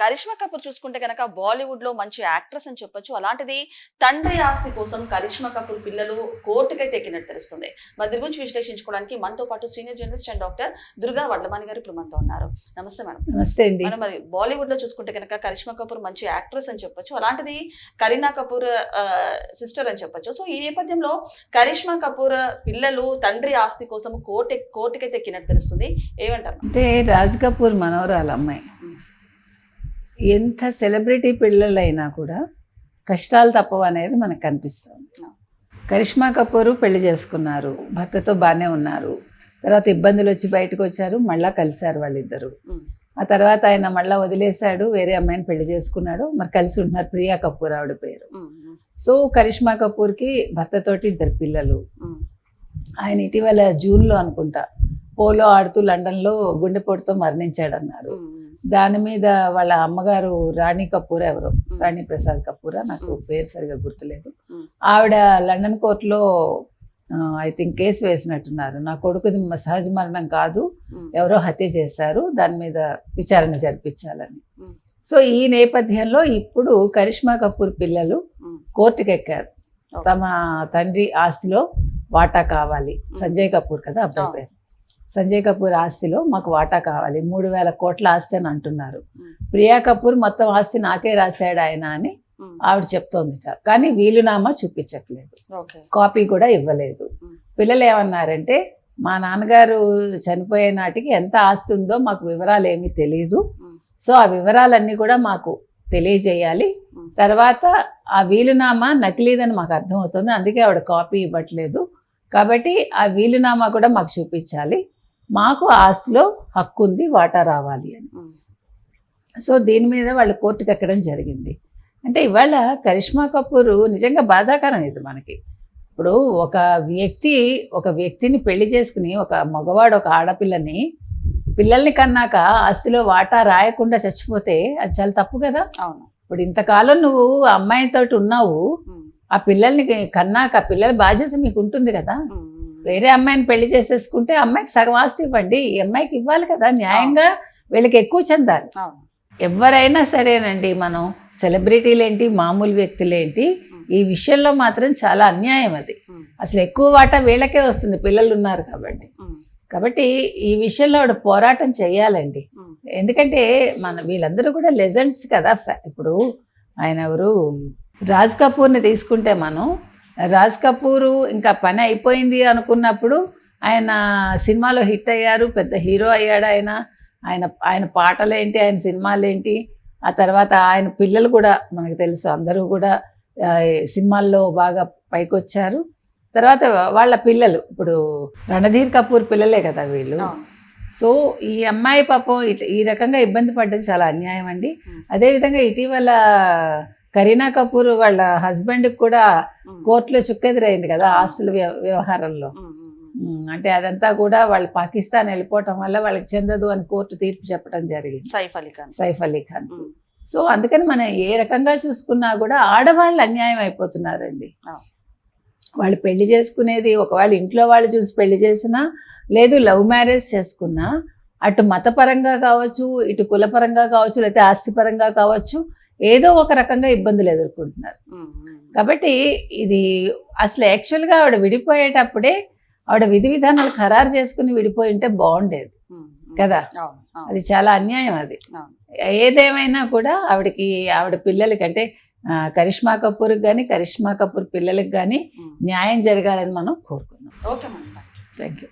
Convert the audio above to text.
కరిష్మా కపూర్ చూసుకుంటే కనుక బాలీవుడ్లో మంచి యాక్ట్రెస్ అని చెప్పొచ్చు. అలాంటిది తండ్రి ఆస్తి కోసం కరిష్మా కపూర్ పిల్లలు కోర్టుకైతే ఎక్కినట్టు తెలుస్తుంది. మరి దీని గురించి విశ్లేషించుకోవడానికి మనతో పాటు senior journalist and doctor Durga Vadlamani garu ఇప్పుడు మనతో ఉన్నారు. నమస్తే మేడం. నమస్తే అండి. మనం మరి బాలీవుడ్లో చూసుకుంటే కనుక కరిష్మా కపూర్ మంచి యాక్ట్రెస్ అని చెప్పొచ్చు. అలాంటిది కరీనా కపూర్ సిస్టర్ అని చెప్పొచ్చు. సో ఈ నేపథ్యంలో కరిష్మా కపూర్ పిల్లలు తండ్రి ఆస్తి కోసం కోర్టు కోర్టుకైతే ఎక్కినట్టు తెలుస్తుంది. ఏమంటారు? అంటే రాజ్ కపూర్ మనవరాలు అమ్మాయి. మ్మ్. ఎంత సెలబ్రిటీ పిల్లలైనా కూడా కష్టాలు తప్పవు అనేది మనకు కనిపిస్తుంది. కరిష్మా కపూర్ పెళ్ళి చేసుకున్నారు. భర్తతో బాగానే ఉన్నారు. తర్వాత ఇబ్బందులు వచ్చి బయటకు వచ్చారు. మళ్ళా కలిశారు వాళ్ళిద్దరు. ఆ తర్వాత ఆయన మళ్ళా వదిలేశాడు. వేరే అమ్మాయిని పెళ్ళి చేసుకున్నాడు. మరి కలిసి ఉంటున్నారు ప్రియా కపూర్ ఆవిడ పేరు. సో కరిష్మా కపూర్కి భర్తతోటి ఇద్దరు పిల్లలు. ఆయన ఇటీవల జూన్లో అనుకుంటా పోలో ఆడుతూ లండన్లో గుండెపోటుతో మరణించాడన్నారు. దాని మీద వాళ్ళ అమ్మగారు రాణి కపూర్ ఎవరు రాణి ప్రసాద్ కపూరా నాకు. పేరు సరిగా గుర్తులేదు. ఆవిడ లండన్ కోర్టులో ఐ థింక్ కేసు వేసినట్టున్నారు. నా కొడుకుది సహజ మరణం కాదు ఎవరో హత్య చేశారు దాని మీద విచారణ జరిపించాలని. సో ఈ నేపథ్యంలో ఇప్పుడు కరిష్మా కపూర్ పిల్లలు కోర్టుకు ఎక్కారు. తమ తండ్రి ఆస్తిలో వాటా కావాలి. సంజయ్ కపూర్ కదా అబ్బాయి. పేరు. సంజయ్ కపూర్ ఆస్తిలో మాకు వాటా కావాలి. మూడు వేల కోట్ల ఆస్తి అని అంటున్నారు. ప్రియా కపూర్ మొత్తం ఆస్తి నాకే రాశాడు ఆయన అని ఆవిడ చెప్తోంది కానీ వీలునామా చూపించట్లేదు. కాపీ కూడా ఇవ్వలేదు. పిల్లలు ఏమన్నారంటే మా నాన్నగారు చనిపోయే నాటికి ఎంత ఆస్తి ఉందో మాకు వివరాలు ఏమీ తెలియదు సో ఆ వివరాలన్నీ కూడా మాకు తెలియజేయాలి. తర్వాత ఆ వీలునామా నకిలీదని మాకు అర్థమవుతుంది. అందుకే ఆవిడ కాపీ ఇవ్వట్లేదు. కాబట్టి ఆ వీలునామా కూడా మాకు చూపించాలి. మాకు ఆస్తిలో హక్కు ఉంది వాటా రావాలి అని. సో దీని మీద వాళ్ళు కోర్టుకు ఎక్కడం జరిగింది. అంటే ఇవాళ కరిష్మా కపూర్ నిజంగా బాధాకరం ఇది మనకి. ఇప్పుడు ఒక వ్యక్తి ఒక వ్యక్తిని పెళ్ళి చేసుకుని ఒక మగవాడు ఒక ఆడపిల్లని పిల్లల్ని కన్నాక ఆస్తిలో వాటా రాయకుండా చచ్చిపోతే అది చాలా తప్పు కదా? అవును. ఇప్పుడు ఇంతకాలం నువ్వు ఆ అమ్మాయితో ఉన్నావు. ఆ పిల్లల్ని కన్నాక ఆ పిల్లల బాధ్యత మీకు ఉంటుంది కదా? వేరే అమ్మాయిని పెళ్ళి చేసేసుకుంటే అమ్మాయికి సగం ఆస్తి ఇవ్వండి. ఈ అమ్మాయికి ఇవ్వాలి కదా? న్యాయంగా వీళ్ళకి ఎక్కువ చెందాలి. ఎవరైనా సరేనండి మనం సెలబ్రిటీలేంటి మామూలు వ్యక్తులేంటి ఈ విషయంలో మాత్రం చాలా అన్యాయం అది. అసలు ఎక్కువ వాటా వీళ్ళకే వస్తుంది పిల్లలు ఉన్నారు కాబట్టి. కాబట్టి ఈ విషయంలో ఆవిడ పోరాటం చేయాలండి. ఎందుకంటే మన వీళ్ళందరూ కూడా లెజెండ్స్ కదా? ఇప్పుడు ఆయన ఎవరు? రాజ్ కపూర్ని తీసుకుంటే మనం రాజ్ కపూర్ ఇంకా పని అయిపోయింది అనుకున్నప్పుడు ఆయన సినిమాలో హిట్ అయ్యారు పెద్ద హీరో అయ్యాడు ఆయన. ఆయన ఆయన పాటలేంటి ఆయన సినిమాలేంటి ఆ తర్వాత ఆయన పిల్లలు కూడా మనకు తెలుసు అందరూ కూడా సినిమాల్లో బాగా పైకొచ్చారు. తర్వాత వాళ్ళ పిల్లలు ఇప్పుడు రణధీర్ కపూర్ పిల్లలే కదా వీళ్ళు. సో ఈ అమ్మాయి పాపం ఈ రకంగా ఇబ్బంది పడ్డం చాలా అన్యాయం అండి. అదేవిధంగా ఇటీవల కరీనా కపూర్ వాళ్ళ హస్బెండ్కి కూడా కోర్టులో చుక్కెదురైంది కదా ఆస్తుల వ్య- వ్యవహారంలో. అంటే అదంతా కూడా వాళ్ళు పాకిస్తాన్ వెళ్ళిపోవటం వల్ల వాళ్ళకి చెందదు అని కోర్టు తీర్పు చెప్పడం జరిగింది. సైఫ్ అలీ ఖాన్. సైఫ్ అలీ ఖాన్. సో అందుకని మనం ఏ రకంగా చూసుకున్నా కూడా ఆడవాళ్ళు అన్యాయం అయిపోతున్నారండి. వాళ్ళు పెళ్ళి చేసుకునేది ఒకవేళ ఇంట్లో వాళ్ళు చూసి పెళ్ళి చేసినా లేదు లవ్ మ్యారేజ్ చేసుకున్నా అటు మతపరంగా కావచ్చు ఇటు కులపరంగా కావచ్చు లేకపోతే ఆస్తిపరంగా కావచ్చు ఏదో ఒక రకంగా ఇబ్బందులు ఎదుర్కొంటున్నారు. కాబట్టి ఇది అసలు యాక్చువల్గా ఆవిడ విడిపోయేటప్పుడే ఆవిడ విధి విధానాలు ఖరారు చేసుకుని విడిపోయి ఉంటే బాగుండేది. కదా? అది చాలా అన్యాయం అది. ఏదేమైనా కూడా ఆవిడకి ఆవిడ పిల్లలకి అంటే కరిష్మా కపూర్కి కానీ కరిష్మా కపూర్ పిల్లలకి కానీ. న్యాయం జరగాలని మనం కోరుకున్నాం. Okay thank you